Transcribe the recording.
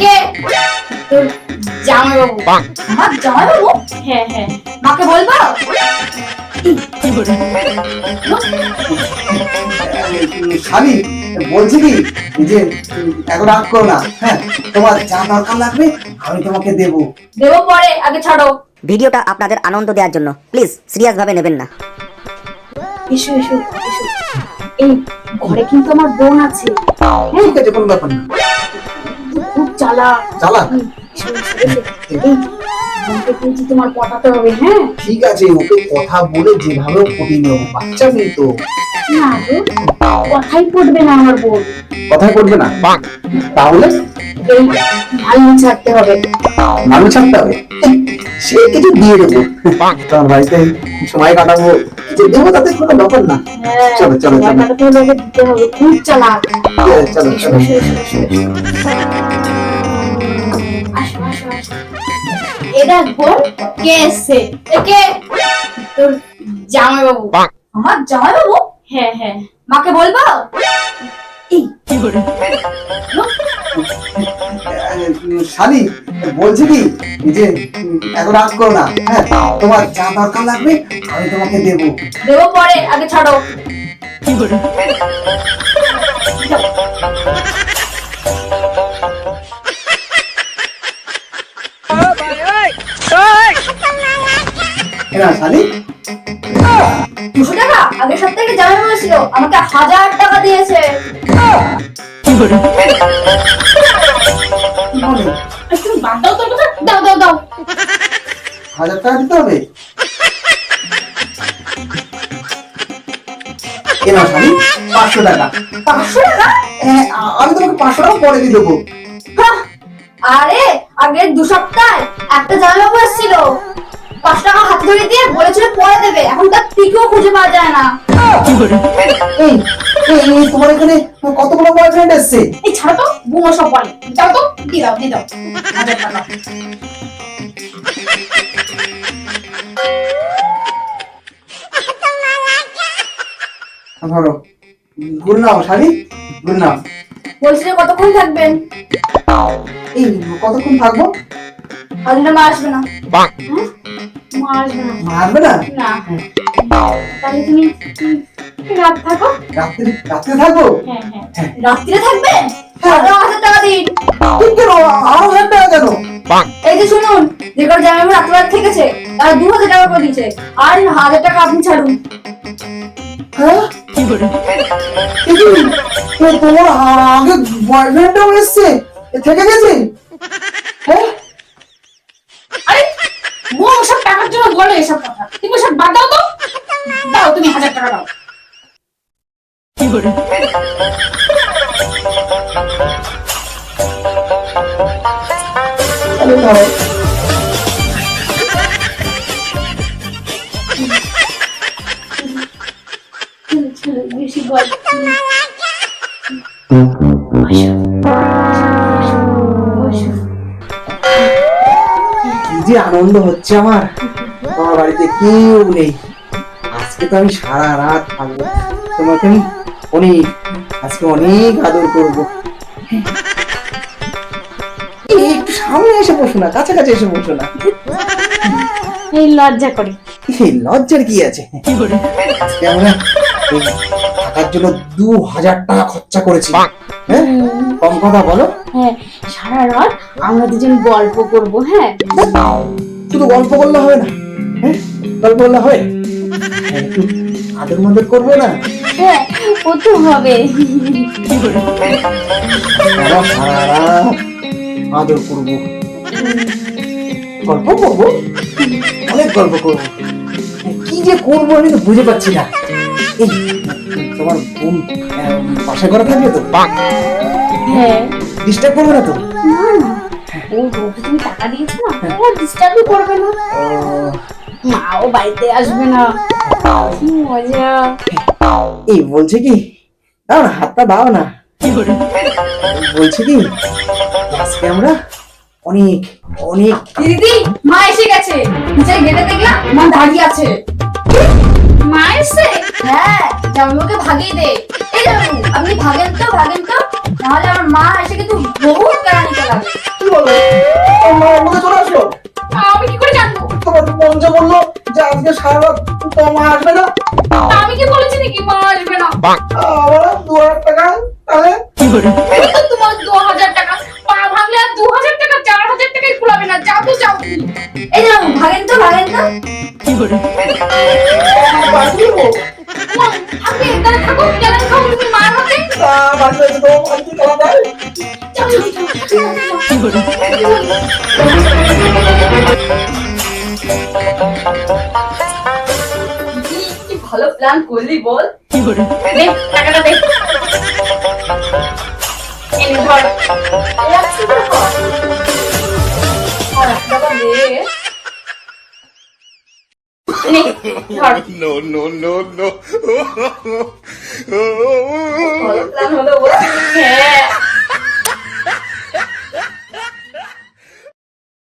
কে তোর জামাইবাবু। আমার জামাইবাবু? হ্যাঁ হ্যাঁ। মাকে বলব? শালি বলছি কি? যে এত রাগ করো না। হ্যাঁ তোমার যা দরকার লাগবে আমি তোমাকে দেবো। দেবো পরে আগে ছাড়ো। ভিডিওটা আপনাদের আনন্দ দেওয়ার জন্য। প্লিজ সিরিয়াস ভাবে নেবেন না। এসো এসো এসো। এই ঘরে কিন্তু আমার বোন আছে। ঠিক আছে কোনো ব্যাপার না। চালা চালা তোমার পটাতে হবে হ্যাঁ? ঠিক আছে ওকে কথা বলে যেভাবে পটিয়ে নেব বাচ্চা মেয়ে তো। না কথাই পড়বে না আমার বোন কথাই করবে না? তাহলে? এই ভালো ছাড়তে হবে। মানুষ ছাড়তে হবে? সে কিছু দিয়ে দেবো। তোমার বাড়িতে সময় কাটাবো। কিছু দেবো তাতে কোনো ব্যাপার না। হ্যাঁ চলো, চলো, চলো। দিতে হবে। খুব ঠিক আছে, চলো চলো। এ দেখ বোন কে এসছে কে তোর জামাইবাবু। আমার জামাইবাবু? হ্যাঁ হ্যাঁ। মাকে বলব? শালি বলছি কি? যে এত রাগ করো না হ্যাঁ? তোমার যা দরকার লাগবে আমি তোমাকে দেবো। দেবো পরে আগে ছাড়ো। না শালি দুশো টাকা? আগের সপ্তাহে জামাইবাবু এসেছিল আমাকে হাজার টাকা দিয়েছে। কি বলে? আর তুমি বাদ দাও তোর কথা। দাও দাও দাও। হাজার টাকা দিতে হবে? এ শালি পাঁচশো টাকা। পাঁচশো টাকা? হ্যাঁ, আমি তোমাকে পাঁচশো টাকা পরে দিয়ে দেবো। হাহ! আরে আগের দু সপ্তাহ একটা জামাইবাবু এসেছিল। পাঁচ ধরে দিয়ে বলেছিল পরে দেবে। এখন তার টিকেও খুঁজে পাওয়া যায় না। এই এই এই, তোমার এখানে কতগুলো বয়ফ্রেন্ড এসছে? এই ছাড়ো তো বুমো সব বলে। যাও তো দিয়ে দাও দিয়ে দাও। ধরো। গুল নাও শালি গুল নাও। বলছিল কতক্ষণ থাকবেন? এই কতক্ষণ থাকব? আজকে আসবে না? মা আসবে না মারবে না। তাহলে তুমি রাত থাকো? রাত্রে রাত্রে থাকব হ্যাঁ হ্যাঁ। থাকবে? তাহলে হাজার টাকা দিন। ঠিক কেন? আরও হাজার টাকা কেন? এই যে শুনুন যে কারও জামাই রাত্রে থেকেছে তারা দু হাজার টাকা করে দিয়েছে। আর হাজার টাকা আপনি ছাড়ুন। হ্যাঁ? কি করে? তোমার আগে বয়ফ্রেন্ডও এসছে থেকে গেছে হ্যাঁ আরে ও সব টাকার জন্য বলে এসব কথা। তুমি সব বাদ দাও তো। দাও তুমি হাজার টাকা দাও। ছেলে, ছেলে, বেশি বল কি যে আনন্দ হচ্ছে আমার। তোমার বাড়িতে কেউ নেই। আজকে তো আমি সারা রাত থাকব। তোমাকে আমি অনেক আজকে অনেক আদর করব। একটু সামনে এসে বসো না কাছাকাছি এসে বসো না। এই লজ্জা করে। এই লজ্জার কি আছে? আজকে আমরা থাকার জন্য দু হাজার টাকা খরচা করেছি। হ্যাঁ? কম কথা বলো। হ্যাঁ সারা রাত আমরা দুজন গল্প করব হ্যাঁ। শুধু গল্প করলে হবে না। হ্যাঁ গল্প করলে হয় হ্যাঁ, একটু আদর মাদর করব না? হ্যাঁ ও তো হবে। সারা সারা আদর করব। গল্প করব? অনেক গল্প করব। কি যে করব আমি তো বুঝে পাচ্ছি না। এই তোমার বোন আহ, পাশে ঘরে থাকবে তো? হ্যাঁ। ডিস্টার্ব করবে না তো? না না। ও তুমি টাকা দিয়েছ না? ও ডিস্টার্বই করবে না। মাও বাড়িতে আসবে না। কি মজা। এই বলছে কি? দাও না হাতটা দাও না। বলছে কি? আজকে আমরা অনেক অনেক দিদি মা এসে গেছে। নিচে গেটে দেখলাম মা দাঁড়িয়ে আছে। মা এসে হ্যাঁ জামাইবাবুকে ভাগিয়ে দে। এই জামাইবাবু আপনি ভাগেন তো ভাগেন তো। নাহলে আমার মা এসে কিন্তু বহুত কেরানি চালাবে আমার অন্যতে চলে আসলো? কি যে বলল যে আজকে সারা রাত তোমার মা আসবে না। আমি কি বলেছি নাকি মা আসবে না? আমার দু হাজার টাকা তাহলে তোমার দু হাজার টাকা। পা ভাঙলে আর দু হাজার টাকা চার হাজার টাকায় কুলাবে না। যাও তো যাও। এই জামাইবাবু ভাগেন তো ভাগেন তো। বাড়ি দেবো মা, আপনি এখানে থাকুন কেন খাও তুমি মার হাতে। রয়েছে তো বাড়িতে খেলা দেয় যাও, যাও, যাও। প্ল্যান করলি বল। দে টাকাটা দে। no.